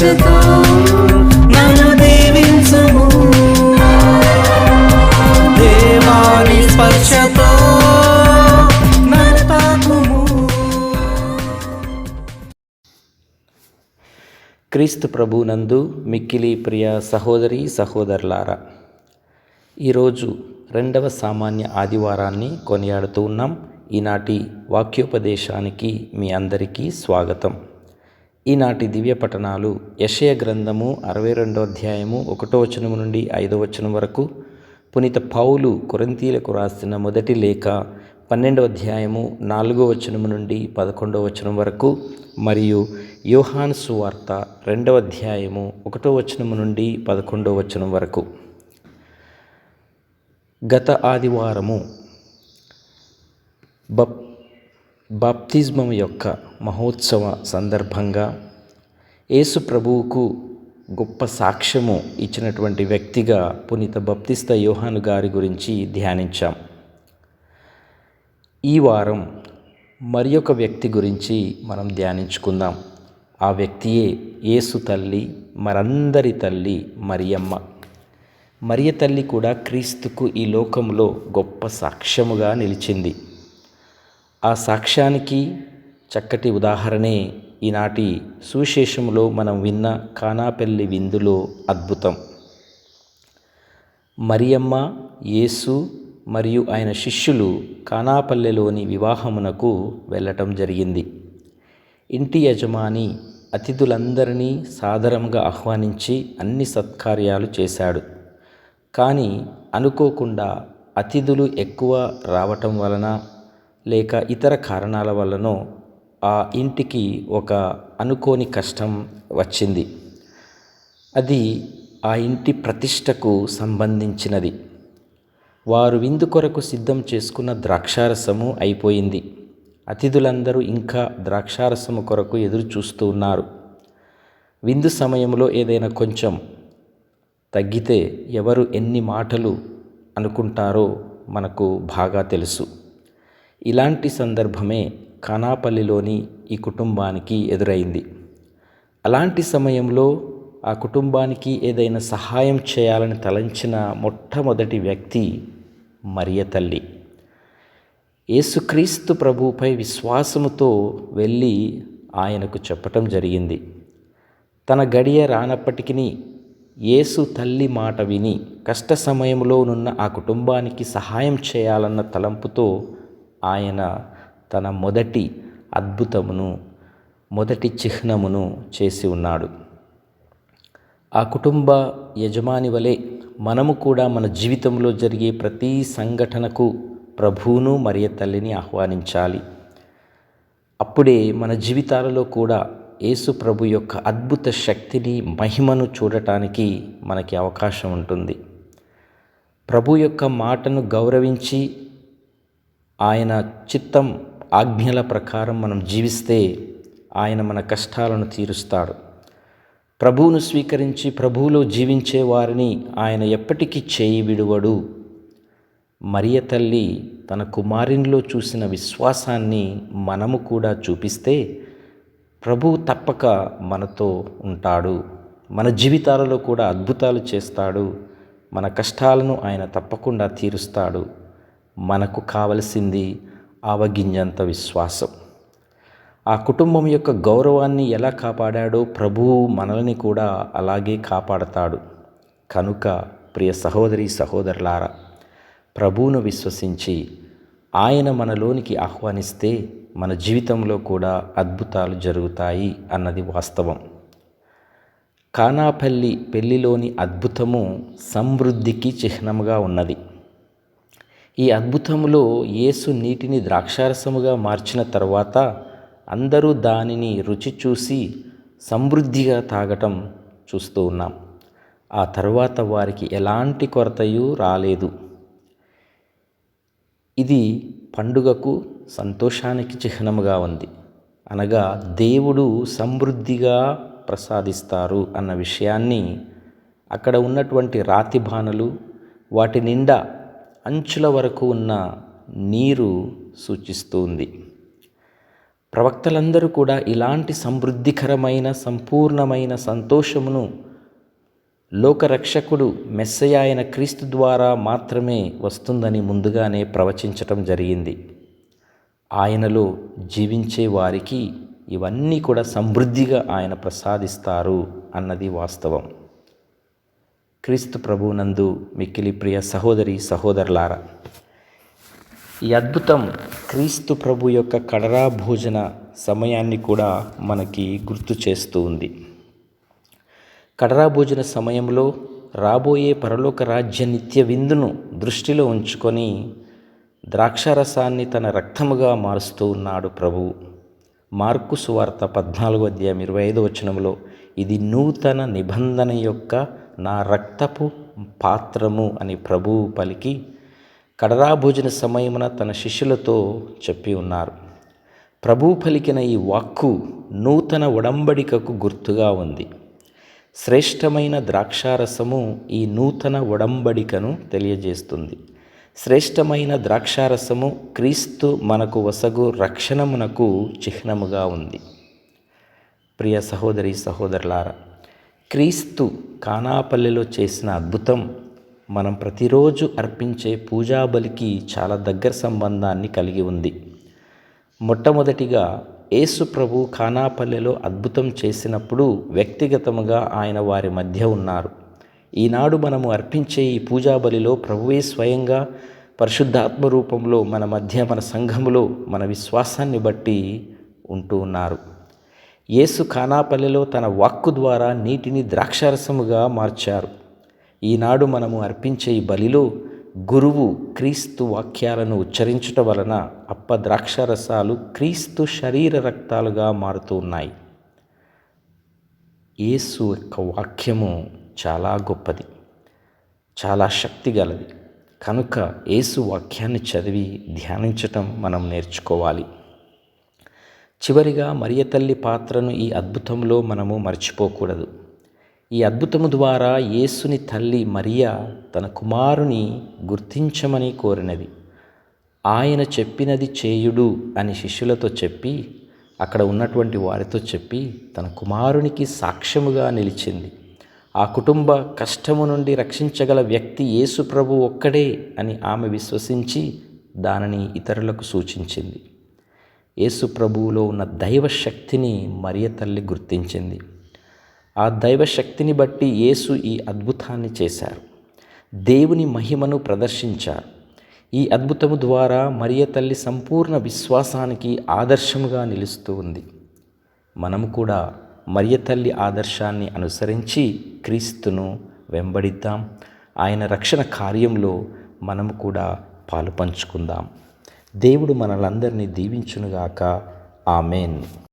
స్పర్శతో నన్ను దీవించుము. దేవాని స్పర్శతో క్రీస్తు ప్రభునందు మిక్కిలి ప్రియ సహోదరి సహోదరులారా ఈరోజు రెండవ సామాన్య ఆదివారాన్ని కొనియాడుతూ ఉన్నాం. ఈనాటి వాక్యోపదేశానికి మీ అందరికీ స్వాగతం. ఈనాటి దివ్య పఠనాలు యషయ గ్రంథము అరవై రెండో అధ్యాయము ఒకటో వచనము నుండి ఐదో వచనం వరకు పునీత పౌలు కొరంతీలకు రాసిన మొదటి లేఖ పన్నెండవ అధ్యాయము నాలుగో వచనము నుండి పదకొండవ వచనం వరకు మరియు యోహాన్ సువార్త రెండవ అధ్యాయము ఒకటో వచనము నుండి పదకొండవ వచనం వరకు. గత ఆదివారము బప్ బాప్తిజమం యొక్క మహోత్సవ సందర్భంగా యేసు ప్రభువుకు గొప్ప సాక్ష్యము ఇచ్చినటువంటి వ్యక్తిగా పునీత బప్తిస్త యోహాను గారి గురించి ధ్యానించాం. ఈ వారం మరి ఒక వ్యక్తి గురించి మనం ధ్యానించుకుందాం. ఆ వ్యక్తియే యేసు తల్లి మరందరి తల్లి మరియమ్మ. మరియ తల్లి కూడా క్రీస్తుకు ఈ లోకంలో గొప్ప సాక్ష్యముగా నిలిచింది. ఆ సాక్ష్యానికి చక్కటి ఉదాహరణే ఈనాటి సువిశేషంలో మనం విన్న కానాపల్లి విందులో అద్భుతం. మరియమ్మ యేసు మరియు ఆయన శిష్యులు కానాపల్లెలోని వివాహమునకు వెళ్ళటం జరిగింది. ఇంటి యజమాని అతిథులందరినీ సాదరంగా ఆహ్వానించి అన్ని సత్కార్యాలు చేశాడు. కానీ అనుకోకుండా అతిథులు ఎక్కువ రావటం వలన లేక ఇతర కారణాల వలనో ఆ ఇంటికి ఒక అనుకోని కష్టం వచ్చింది. అది ఆ ఇంటి ప్రతిష్టకు సంబంధించినది. వారు విందు కొరకు సిద్ధం చేసుకున్న ద్రాక్షారసము అయిపోయింది. అతిథులందరూ ఇంకా ద్రాక్షారసము కొరకు ఎదురు చూస్తూ ఉన్నారు. విందు సమయంలో ఏదైనా కొంచెం తగ్గితే ఎవరు ఎన్ని మాటలు అనుకుంటారో మనకు బాగా తెలుసు. ఇలాంటి సందర్భమే కనాపల్లిలోని ఈ కుటుంబానికి ఎదురైంది. అలాంటి సమయంలో ఆ కుటుంబానికి ఏదైనా సహాయం చేయాలని తలంచిన మొట్టమొదటి వ్యక్తి మరియ తల్లి. యేసుక్రీస్తు ప్రభుపై విశ్వాసముతో వెళ్ళి ఆయనకు చెప్పటం జరిగింది. తన గడియ రానప్పటికీ యేసు తల్లి మాట విని కష్ట సమయంలోనున్న ఆ కుటుంబానికి సహాయం చేయాలన్న తలంపుతో ఆయన తన మొదటి అద్భుతమును మొదటి చిహ్నమును చేసి ఉన్నాడు. ఆ కుటుంబ యజమాని వలె మనము కూడా మన జీవితంలో జరిగే ప్రతి సంఘటనకు ప్రభువును మరియ తల్లిని ఆహ్వానించాలి. అప్పుడే మన జీవితాలలో కూడా యేసు ప్రభు యొక్క అద్భుత శక్తిని మహిమను చూడటానికి మనకి అవకాశం ఉంటుంది. ప్రభు యొక్క మాటను గౌరవించి ఆయన చిత్తం ఆజ్ఞల ప్రకారం మనం జీవిస్తే ఆయన మన కష్టాలను తీరుస్తాడు. ప్రభువును స్వీకరించి ప్రభువులో జీవించే వారిని ఆయన ఎప్పటికీ చేయి విడువడు. మరియ తల్లి తన కుమారునిలో చూసిన విశ్వాసాన్ని మనము కూడా చూపిస్తే ప్రభువు తప్పక మనతో ఉంటాడు. మన జీవితాలలో కూడా అద్భుతాలు చేస్తాడు. మన కష్టాలను ఆయన తప్పకుండా తీరుస్తాడు. మనకు కావలసింది ఆవగింజంత విశ్వాసం. ఆ కుటుంబం యొక్క గౌరవాన్ని ఎలా కాపాడాడో ప్రభువు మనల్ని కూడా అలాగే కాపాడతాడు. కనుక ప్రియ సహోదరి సహోదరులారా ప్రభువును విశ్వసించి ఆయన మనలోనికి ఆహ్వానిస్తే మన జీవితంలో కూడా అద్భుతాలు జరుగుతాయి అన్నది వాస్తవం. కానాపల్లి పెళ్ళిలోని అద్భుతము సమృద్ధికి చిహ్నముగా ఉన్నది. ఈ అద్భుతములో యేసు నీటిని ద్రాక్షారసముగా మార్చిన తర్వాత అందరూ దానిని రుచి చూసి సమృద్ధిగా తాగటం చూస్తూ ఉన్నాం. ఆ తర్వాత వారికి ఎలాంటి కొరతయు రాలేదు. ఇది పండుగకు సంతోషానికి చిహ్నముగా ఉంది. అనగా దేవుడు సమృద్ధిగా ప్రసాదిస్తారు అన్న విషయాన్ని అక్కడ ఉన్నటువంటి రాతి బాణలు వాటి నిండా అంచుల వరకు ఉన్న నీరు సూచిస్తుంది. ప్రవక్తలందరూ కూడా ఇలాంటి సమృద్ధికరమైన సంపూర్ణమైన సంతోషమును లోకరక్షకుడు మెస్సయ అయిన క్రీస్తు ద్వారా మాత్రమే వస్తుందని ముందుగానే ప్రవచించటం జరిగింది. ఆయనలో జీవించే వారికి ఇవన్నీ కూడా సమృద్ధిగా ఆయన ప్రసాదిస్తారు అన్నది వాస్తవం. క్రీస్తు ప్రభునందు మిక్కిలి ప్రియ సహోదరి సహోదరులారా ఈ అద్భుతం క్రీస్తు ప్రభు యొక్క కడరా భోజన సమయాన్ని కూడా మనకి గుర్తు చేస్తూ ఉంది. కడరా భోజన సమయంలో రాబోయే పరలోక రాజ్య నిత్య విందును దృష్టిలో ఉంచుకొని ద్రాక్షారసాన్ని తన రక్తముగా మారుస్తూ ఉన్నాడు ప్రభువు మార్కు సువార్త పద్నాలుగు అధ్యాయం ఇరవై ఐదో వచనంలో ఇది నూతన నిబంధన యొక్క నా రక్తపు పాత్రము అని ప్రభువు పలికి కడరాభోజన సమయమున తన శిష్యులతో చెప్పి ఉన్నారు. ప్రభువు పలికిన ఈ వాక్కు నూతన ఉడంబడికకు గుర్తుగా ఉంది. శ్రేష్టమైన ద్రాక్షారసము ఈ నూతన ఉడంబడికను తెలియజేస్తుంది. శ్రేష్టమైన ద్రాక్షారసము క్రీస్తు మనకు వసగు రక్షణమునకు చిహ్నముగా ఉంది. ప్రియ సహోదరి సహోదరులారా క్రీస్తు కానాపల్లెలో చేసిన అద్భుతం. మనం ప్రతిరోజు అర్పించే పూజాబలికి చాలా దగ్గర సంబంధాన్ని కలిగి ఉంది. మొట్టమొదటిగా యేసు ప్రభు కానాపల్లెలో అద్భుతం చేసినప్పుడు వ్యక్తిగతముగా ఆయన వారి మధ్య ఉన్నారు. ఈనాడు మనము అర్పించే ఈ పూజాబలిలో ప్రభువే స్వయంగా పరిశుద్ధాత్మ రూపంలో మన మధ్య మన సంఘములో మన విశ్వాసాన్ని బట్టి ఉంటూ ఉన్నారు. యేసు ఖానాపల్లిలో తన వాక్కు ద్వారా నీటిని ద్రాక్షారసముగా మార్చారు. ఈనాడు మనము అర్పించే ఈ బలిలో గురువు క్రీస్తు వాక్యాలను ఉచ్చరించటం వలన అప్ప ద్రాక్షరసాలు క్రీస్తు శరీర రక్తాలుగా మారుతూ ఉన్నాయి. యేసు యొక్క వాక్యము చాలా గొప్పది చాలా శక్తి గలది. కనుక యేసు వాక్యాన్ని చదివి ధ్యానించటం మనం నేర్చుకోవాలి. చివరిగా మరియ తల్లి పాత్రను ఈ అద్భుతంలో మనము మర్చిపోకూడదు. ఈ అద్భుతము ద్వారా యేసుని తల్లి మరియా తన కుమారుని గుర్తించమని కోరినది. ఆయన చెప్పినది చేయుడు అని శిష్యులతో చెప్పి అక్కడ ఉన్నటువంటి వారితో చెప్పి తన కుమారునికి సాక్ష్యముగా నిలిచింది. ఆ కుటుంబ కష్టము నుండి రక్షించగల వ్యక్తి యేసు ప్రభు ఒక్కడే అని ఆమె విశ్వసించి దానిని ఇతరులకు సూచించింది. యేసు ప్రభువులో ఉన్న దైవ శక్తిని మరియ తల్లి గుర్తించింది. ఆ దైవశక్తిని బట్టి యేసు ఈ అద్భుతాన్ని చేశారు. దేవుని మహిమను ప్రదర్శించారు. ఈ అద్భుతము ద్వారా మరియ తల్లి సంపూర్ణ విశ్వాసానికి ఆదర్శముగా నిలుస్తూ ఉంది. మనము కూడా మరియ తల్లి ఆదర్శాన్ని అనుసరించి క్రీస్తును వెంబడిద్దాం. ఆయన రక్షణ కార్యంలో మనము కూడా పాలు పంచుకుందాం దేవుడు మనలందరినీ దీవించునుగాక. ఆమెన్.